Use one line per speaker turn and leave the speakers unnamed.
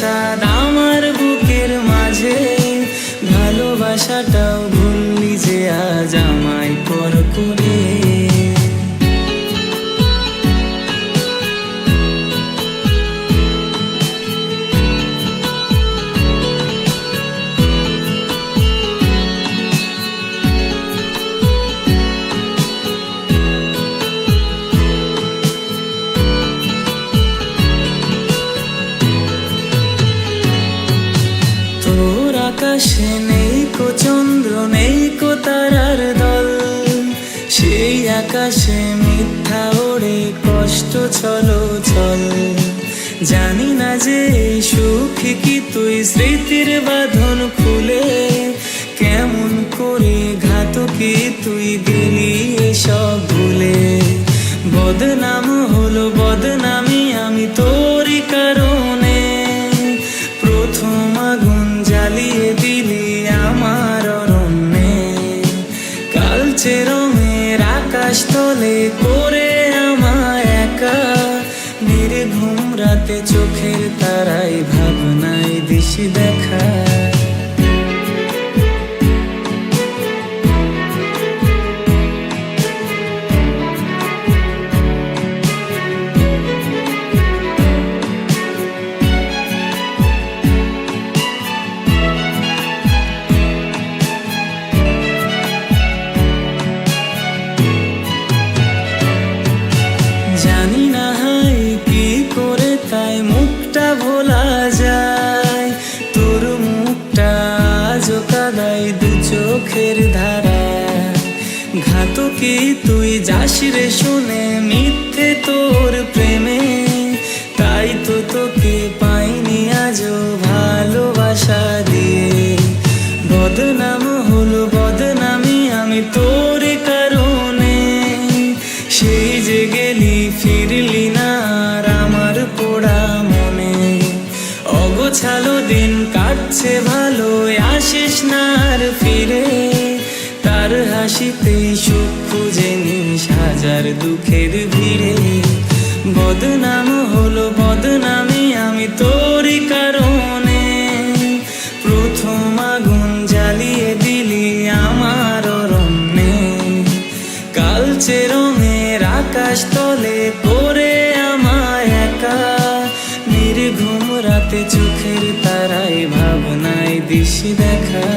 প্রাসাদ আমার বুকের মাঝে ভালোবাসাটাও আকাশে নেই কো চন্দ্র, নেই কো তারার দল। সেই আকাশে মিথ্যা ওড়ে, কষ্ট চলো চল। জানি না যে সুখে কি তুই স্মৃতির বাঁধন খুলে? কেমন করে ঘাতকে তুই দিলি এসব ভুলে? বদনাম হলো বদনামি। আকাশ তলে করে আমায় একা। নির্ঘুম রাতে চোখের তারাই ভাবনায় দিশি দেখা। ঘাতকি তুই যাস রে শুনে মিথ্যে তোর প্রেমে? তাই তো তোকে পাইনি আজও ভালোবাসা দিয়ে। বদনাম হলো বদনামি আমি তোর কারণে। সেই যে গেলি, ফিরলি না আর আমার পোড়া মনে। অগোছালো দিন কাটছে ভালো আসিস না আর ফিরে। হাসিতে সুখ খুঁজে নিস হাজার দুঃখের ভিড়ে। বদনাম হলো বদনামি আমি তোরই কারণে। প্রথম আগুন জ্বালিয়ে দিলি আমার অরণ্যে। কালচে রঙের আকাশ তলে করে আমায় একা। নির্ঘুম রাতে চোখের তারাই ভাবনায় দিশি দেখা।